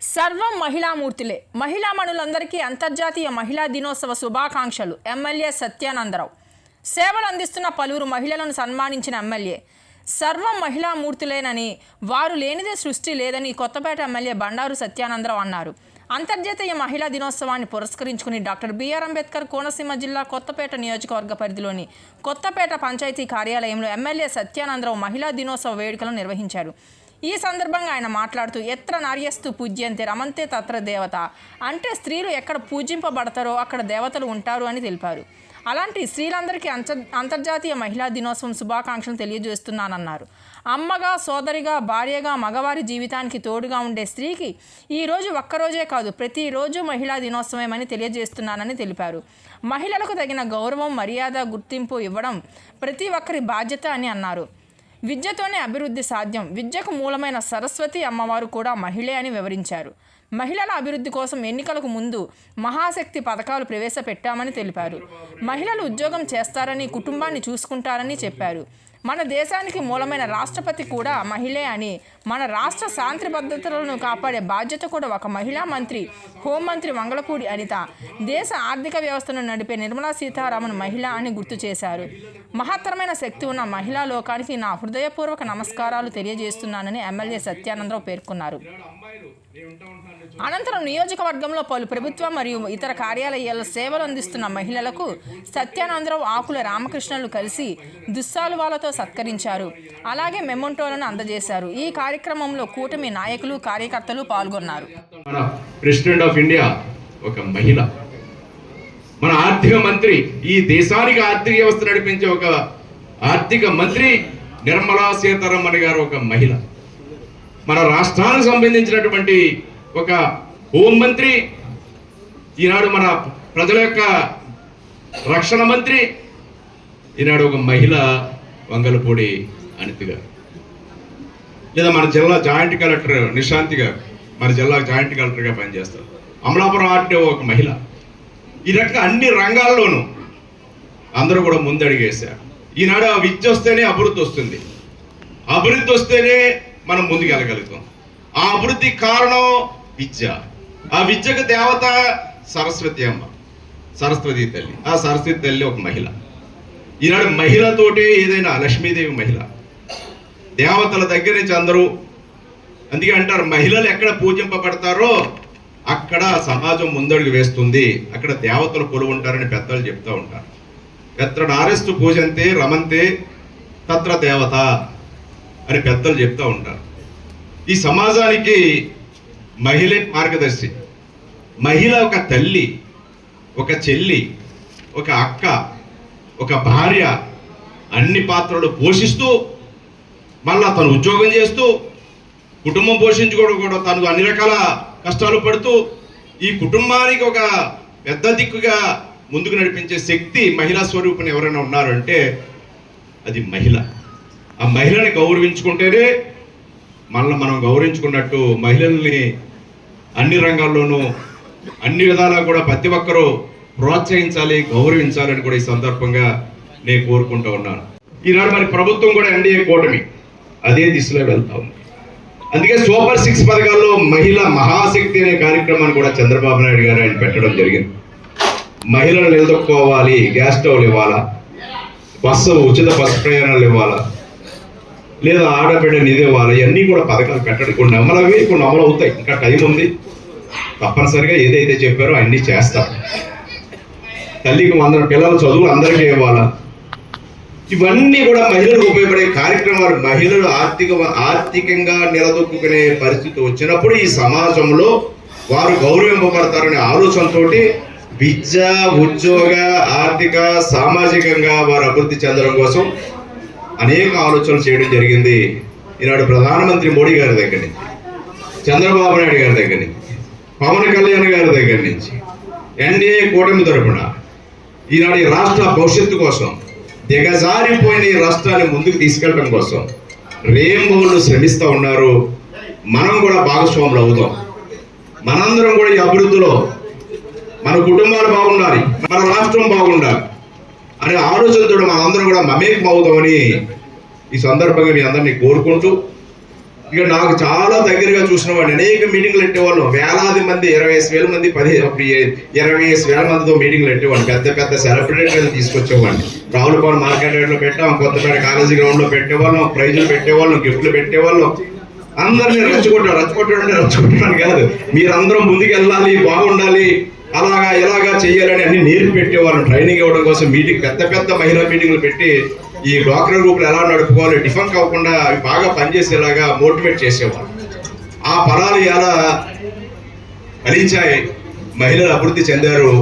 సర్వం మహిళామూర్తులే. మహిళామణులందరికీ అంతర్జాతీయ మహిళా దినోత్సవ శుభాకాంక్షలు. ఎమ్మెల్యే సత్యానందరావు. సేవలు అందిస్తున్న పలువురు మహిళలను సన్మానించిన ఎమ్మెల్యే. సర్వం మహిళామూర్తులేనని వారు లేనిదే సృష్టి లేదని కొత్తపేట ఎమ్మెల్యే బండారు సత్యానందరావు అన్నారు. అంతర్జాతీయ మహిళా దినోత్సవాన్ని పురస్కరించుకుని డాక్టర్ బిఆర్ అంబేద్కర్ కోనసీమ జిల్లా కొత్తపేట నియోజకవర్గ పరిధిలోని కొత్తపేట పంచాయతీ కార్యాలయంలో ఎమ్మెల్యే సత్యానందరావు మహిళా దినోత్సవ వేడుకలను నిర్వహించారు. ఈ సందర్భంగా ఆయన మాట్లాడుతూ ఎత్ర నార్యస్తు పూజ్యంతే రమంతే తత్ర దేవత. అంటే స్త్రీలు ఎక్కడ పూజింపబడతారో అక్కడ దేవతలు ఉంటారు అని తెలిపారు. అలాంటి స్త్రీలందరికీ అంతర్ అంతర్జాతీయ మహిళా దినోత్సవం శుభాకాంక్షలు తెలియజేస్తున్నానన్నారు. అమ్మగా సోదరిగా భార్యగా మగవారి జీవితానికి తోడుగా ఉండే స్త్రీకి ఈరోజు ఒక్కరోజే కాదు ప్రతిరోజు మహిళా దినోత్సవమని తెలియజేస్తున్నానని తెలిపారు. మహిళలకు తగిన గౌరవం మర్యాద గుర్తింపు ఇవ్వడం ప్రతి ఒక్కరి బాధ్యత అని అన్నారు. విద్యతోనే అభివృద్ధి సాధ్యం. విద్యకు మూలమైన సరస్వతి అమ్మవారు కూడా మహిళే అని వివరించారు. మహిళల అభివృద్ధి కోసం ఎన్నికలకు ముందు మహాశక్తి పథకాలు ప్రవేశపెట్టామని తెలిపారు. మహిళలు ఉద్యోగం చేస్తారని కుటుంబాన్ని చూసుకుంటారని చెప్పారు. మన దేశానికి మూలమైన రాష్ట్రపతి కూడా మహిళే అని. మన రాష్ట్ర శాంతి భద్రతలను కాపాడే బాధ్యత కూడా ఒక మహిళా మంత్రి హోంమంత్రి మంగళపూడి అనిత. దేశ ఆర్థిక వ్యవస్థను నడిపే నిర్మలా సీతారామన్ మహిళ అని గుర్తు చేశారు. మహత్తరమైన శక్తి ఉన్న మహిళా లోకానికి నా హృదయపూర్వక నమస్కారాలు తెలియజేస్తున్నానని ఎమ్మెల్యే సత్యానందరావు పేర్కొన్నారు. అనంతరం నియోజకవర్గంలో పలు ప్రభుత్వ మరియు ఇతర కార్యాలయాల సేవలు అందిస్తున్న మహిళలకు సత్యానందరావు ఆకుల రామకృష్ణలు కలిసి దుస్సాలువాలతో సత్కరించారు. అలాగే మెమొంటోలను అందజేశారు. ఈ కార్యక్రమంలో కూటమి నాయకులు కార్యకర్తలు పాల్గొన్నారు. మన ప్రెసిడెంట్ ఆఫ్ ఇండియా ఒక మహిళ. మన ఆర్థిక మంత్రి ఈ దేశానికి ఆర్థిక వ్యవస్థ నడిపించే ఒక ఆర్థిక మంత్రి నిర్మలా సీతారామన్ గారు ఒక మహిళ. మన రాష్ట్రానికి సంబంధించినటువంటి ఒక హోం మంత్రి ఈనాడు మన ప్రజల యొక్క రక్షణ మంత్రి ఈనాడు ఒక మహిళ వంగలపూడి అనిత గారు. లేదా మన జిల్లా జాయింట్ కలెక్టర్ నిశాంతి గారు మన జిల్లా జాయింట్ కలెక్టర్గా పనిచేస్తారు. అమలాపురం ఆర్టీఓ ఒక మహిళ. ఈ రకంగా అన్ని రంగాల్లోనూ అందరూ కూడా ముందడిగేశారు. ఈనాడు ఆ విద్య వస్తేనే అభివృద్ధి వస్తుంది. అభివృద్ధి వస్తేనే మనం ముందుకు వెళ్ళగలుగుతాం ఆ అభివృద్ధి కారణం విద్య. ఆ విద్యకు దేవత సరస్వతి అమ్మ సరస్వతి తల్లి. ఆ సరస్వతి తల్లి ఒక మహిళ. ఈనాడు మహిళతోటే ఏదైనా లక్ష్మీదేవి మహిళ. దేవతల దగ్గర నుంచి అందరూ అందుకే అంటారు మహిళలు ఎక్కడ పూజింపబడతారో అక్కడ సమాజం ముందడుగు వేస్తుంది. అక్కడ దేవతలు కొలువు ఉంటారని పెద్దలు చెప్తూ ఉంటారు. ఎత్ర నారెస్తు పూజంతే రమంతే తత్ర దేవత. అని పెద్దలు చెప్తూ ఉంటారు. ఈ సమాజానికి మహిళే మార్గదర్శి. మహిళ ఒక తల్లి ఒక చెల్లి ఒక అక్క ఒక భార్య అన్ని పాత్రలు పోషిస్తూ మళ్ళా తను ఉద్యోగం చేస్తూ కుటుంబం పోషించుకోవడం కూడా తను అన్ని రకాల కష్టాలు పడుతూ ఈ కుటుంబానికి ఒక పెద్ద దిక్కుగా ముందుకు నడిపించే శక్తి మహిళా స్వరూపుని ఎవరైనా ఉన్నారంటే అది మహిళ. ఆ మహిళని గౌరవించుకుంటేనే మళ్ళీ మనం గౌరవించుకున్నట్టు మహిళల్ని అన్ని రంగాల్లోనూ అన్ని విధాలా కూడా ప్రతి ఒక్కరూ ప్రోత్సహించాలి గౌరవించాలని కూడా ఈ సందర్భంగా నేను కోరుకుంటూ ఉన్నాను. ఈనాడు మరి ప్రభుత్వం కూడా ఎన్డీఏ కూటమి అదే దిశలో వెళ్తా ఉంది. అందుకే సూపర్ సిక్స్ పథకాల్లో మహిళ మహాశక్తి అనే కార్యక్రమాన్ని కూడా చంద్రబాబు నాయుడు గారు ఆయన పెట్టడం జరిగింది. మహిళలు నిలదొక్కోవాలి గ్యాస్ స్టవ్లు ఇవ్వాలా బస్సు ఉచిత బస్సు ప్రయాణాలు ఇవ్వాలా లేదా ఆడబిడ్డ నిధి ఇవ్వాలి ఇవన్నీ కూడా పథకాలు పెట్టడం కొన్ని అమలవి కొన్ని అమలు అవుతాయి. ఇంకా టైం ఉంది. తప్పనిసరిగా ఏదైతే చెప్పారో అన్నీ చేస్తారు తల్లికి వందల పిల్లల చదువులు అందరికీ ఇవ్వాలా? ఇవన్నీ కూడా మహిళలకు ఉపయోగపడే కార్యక్రమాలు. మహిళలు ఆర్థిక ఆర్థికంగా నిలదొక్కునే పరిస్థితి వచ్చినప్పుడు ఈ సమాజంలో వారు గౌరవింపబడతారనే ఆలోచనతో విద్య ఉద్యోగ ఆర్థిక సామాజికంగా వారు అభివృద్ధి చెందడం కోసం అనేక ఆలోచనలు చేయడం జరిగింది. ఈనాడు ప్రధానమంత్రి మోడీ గారి దగ్గర నుంచి చంద్రబాబు నాయుడు గారి దగ్గర నుంచి పవన్ కళ్యాణ్ గారి దగ్గర నుంచి ఎన్డీఏ కూటమి తరపున ఈనాడు ఈ రాష్ట్ర భవిష్యత్తు కోసం దిగజారిపోయిన ఈ రాష్ట్రాన్ని ముందుకు తీసుకెళ్ళడం కోసం రేంబోళ్ళు శ్రమిస్తూ ఉన్నారు. మనం కూడా భాగస్వాములు అవుతాం. మనందరం కూడా ఈ అభివృద్ధిలో మన కుటుంబాలు బాగుండాలి మన రాష్ట్రం బాగుండాలి. అనే ఆలోచనతో మనందరం కూడా మమేకం అవుతామని ఈ సందర్భంగా మీ అందరినీ కోరుకుంటూ ఇక నాకు చాలా దగ్గరగా చూసిన వాడిని అనేక మీటింగ్లు పెట్టేవాళ్ళం. వేలాది మంది ఇరవై ఐదు వేల మంది పది అప్పుడు ఇరవై ఐదు వేల మందితో మీటింగ్లు పెట్టేవాడిని. పెద్ద పెద్ద సెలబ్రిటీలు తీసుకొచ్చేవాడిని. రావులపాలెం మార్కెట్లో పెట్టాం కొత్తపేట కాలేజీ గ్రౌండ్లో పెట్టేవాళ్ళం ప్రైజులు పెట్టేవాళ్ళం గిఫ్ట్లు పెట్టేవాళ్ళం. అందరినీ రచ్చగొట్టాడు రచ్చగొట్టాడు అంటే రచ్చగొట్టడానికి కాదు. మీరందరం ముందుకు వెళ్ళాలి బాగుండాలి. అలాగా ఇలాగా చేయాలని అన్ని నేర్పి పెట్టేవాళ్ళని ట్రైనింగ్ ఇవ్వడం కోసం మీటింగ్ పెద్ద పెద్ద మహిళా మీటింగ్లు పెట్టి ఈ డ్వాక్రా గ్రూపులు ఎలా నడుపుకోవాలి డిఫెంక్ అవ్వకుండా అవి బాగా పనిచేసేలాగా మోటివేట్ చేసేవాళ్ళు. ఆ ఫలాలు ఎలా ఫలించాయి మహిళలు అభివృద్ధి చెందారు.